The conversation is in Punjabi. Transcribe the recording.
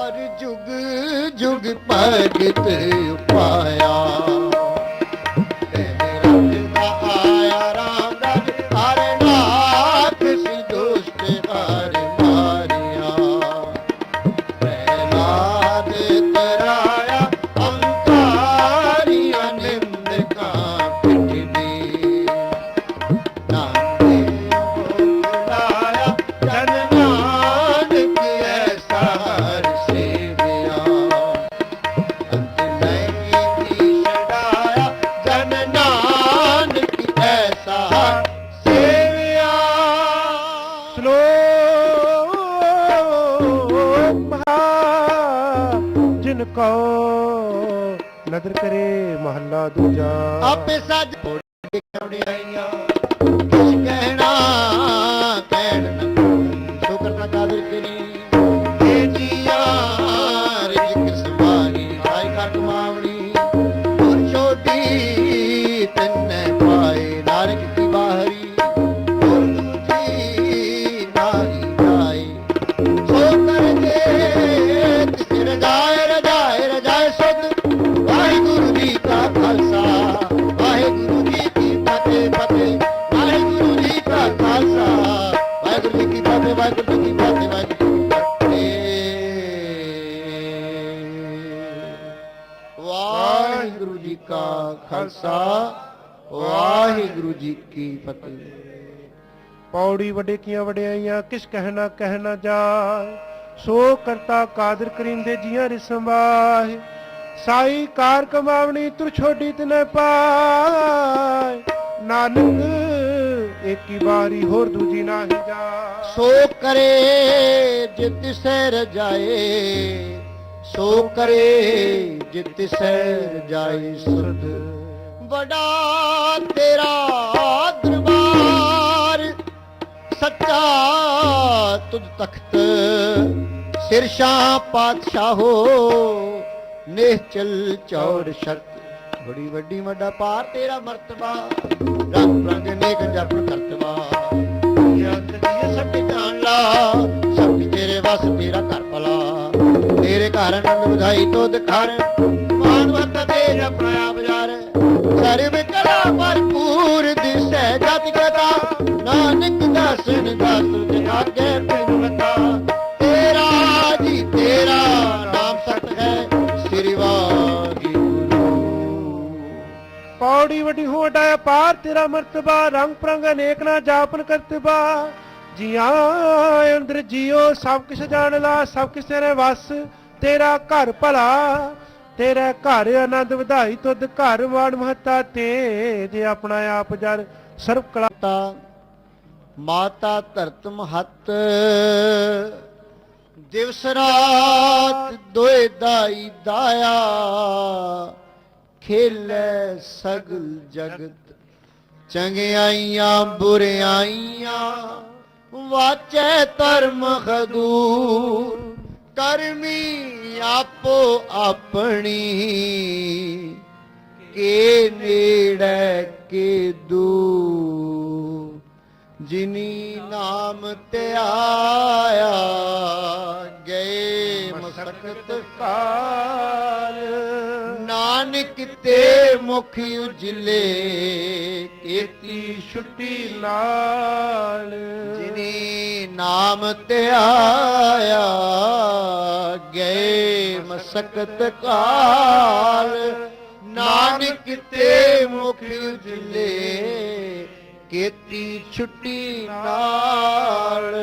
ਹਰ ਜੁਗ ਜੁਗ ਭਗਤ ਪਾਇਆ ਜਿਨ ਕੋ ਨਦਰ ਕਰੇ ਮਹੱਲਾ ਦੂਜਾ। ਆਪੇ ਸੱਜ ਕੋੜੇ ਆਈਆਂ ਕਹਿਣਾ? ਖਾਲਸਾ ਵਾਹਿਗੁਰੂ ਜੀ ਕੀ ਫਤਿਹ। ਪੌੜੀ ਵੱਡੇ ਕੀਆਂ ਵਡਿਆਈਆਂ ਕਿਸ ਕਹਿਣਾ ਕਹਿਣਾ ਜਾਏ। ਸੋ ਕਰਤਾ ਕਾਦਰ ਕਰਿੰਦੇ ਜੀਆਂ ਰਿਸਮਾਏ ਸਾਈ ਕਾਰ ਕਮਾਵਣੀ ਤੁਰ ਛੋਡੀ ਤਨੇ ਪਾਏ। ਨਾਨਕ ਏਕੀ ਵਾਰੀ ਹੋਰ ਦੂਜੀ ਨਾਹੀ ਜਾ ਸੋ ਕਰੇ ਜਿਤ ਸਹਿ ਰਜਾਏ ਸੋ ਕਰੇ ਜਿਤ ਸਹਿ ਰਜਾਏ ਸੁਰਦ ਬੜਾ ਤੇਰਾ ਦਰਬਾਰ, ਸੱਚਾ ਤੁਧ ਤਖਤ ਸਿਰਸ਼ਾ ਪਾਤਸ਼ਾਹੋ ਨਿਹਚਲ ਚੌੜ ਸ਼ਰਤ। ਬੜੀ ਵੱਡੀ, ਵੱਡਾ ਪਾਰ ਤੇਰਾ ਮਰਤਬਾ ਰੰਗ ਰੰਗ ਨੇਕ ਜਪਨ ਕਰਤਵਾ ਤੇਰੇ ਵਧਾਈ ਤੋਦ ਘਰ। ਮਾਨਵਤ ਤੇਰੇ ਆਪਣਾ ਆਪ ਸਰਬ ਕਲਾ ਭਰਪੂਰ ਦਿਸੈ ਜਤ ਕਥਾ ਨਾਨਕ ਦਾਸਨ ਦਾਸ ਜਗਾਗੇ ਪਿੰਵਤਾ ਤੇਰਾ ਜੀ, ਤੇਰਾ ਨਾਮ ਸਤ ਹੈ ਸ੍ਰੀ ਵਾਹਿਗੁਰੂ। ਪੌੜੀ ਵੱਡੀ ਹੋਟਾ ਪਾਰ, ਤੇਰਾ ਮਰਤਬਾ, ਰੰਗ ਪ੍ਰੰਗ ਅਨੇਕ ਨਾ ਜਾਪਨ ਕਰਤਬਾ। ਜੀਆਂ ਅੰਦਰ ਜੀਓ, ਸਭ ਕਿਛ ਜਾਣ ਲਾ, ਸਭ ਕਿਛ ਤੇਰੇ ਵਸ। ਤੇਰਾ ਘਰ ਭਲਾ, ਤੇਰਾ ਘਰ ਆਨੰਦ ਵਧਾਈ, ਤੁਧ ਘਰ ਵਾਣ ਮਹਤਾ ਤੇ ਜੇ ਆਪਣਾ ਆਪ ਜਰ ਸਰਬ ਕਲਾ ਮਾਤਾ ਮਾਤਾ ਧਰਤ ਮਹਤ, ਦਿਵਸ ਰਾਤ ਦੋਏ ਦਾਈ ਦਾਇਆ, ਖੇਲੇ ਸਗਲ ਜਗਤ, ਚੰਗਿਆਈਆਂ ਬੁਰਿਆਈਆਂ, ਵਾਚੈ ਧਰਮ ਖਦੂਰ। ਕਰਮੀ ਆਪੋ ਆਪਣੀ। ਕੇ ਨੇੜੇ, ਕੇ ਦੂਰ। ਜਿਨੀ ਨਾਮ ਤੇ ਆਇਆ, ਗਏ ਮਸਕਤ ਕਾਲ। ਨਾਨਕ ਤੇ ਮੁਖ ਉਜਲੇ। ਕੀਤੀ ਛੁੱਟੀ ਲਾਲ ਜਿਨੀ ਨਾਮ ਤੇ ਗਏ ਮਸਕਤ ਕਾਲ। ਨਾਨਕ ਤੇ ਮੁਖ ਉਜਲੇ ਕੀਤੀ ਛੁੱਟੀ ਨਾਲ।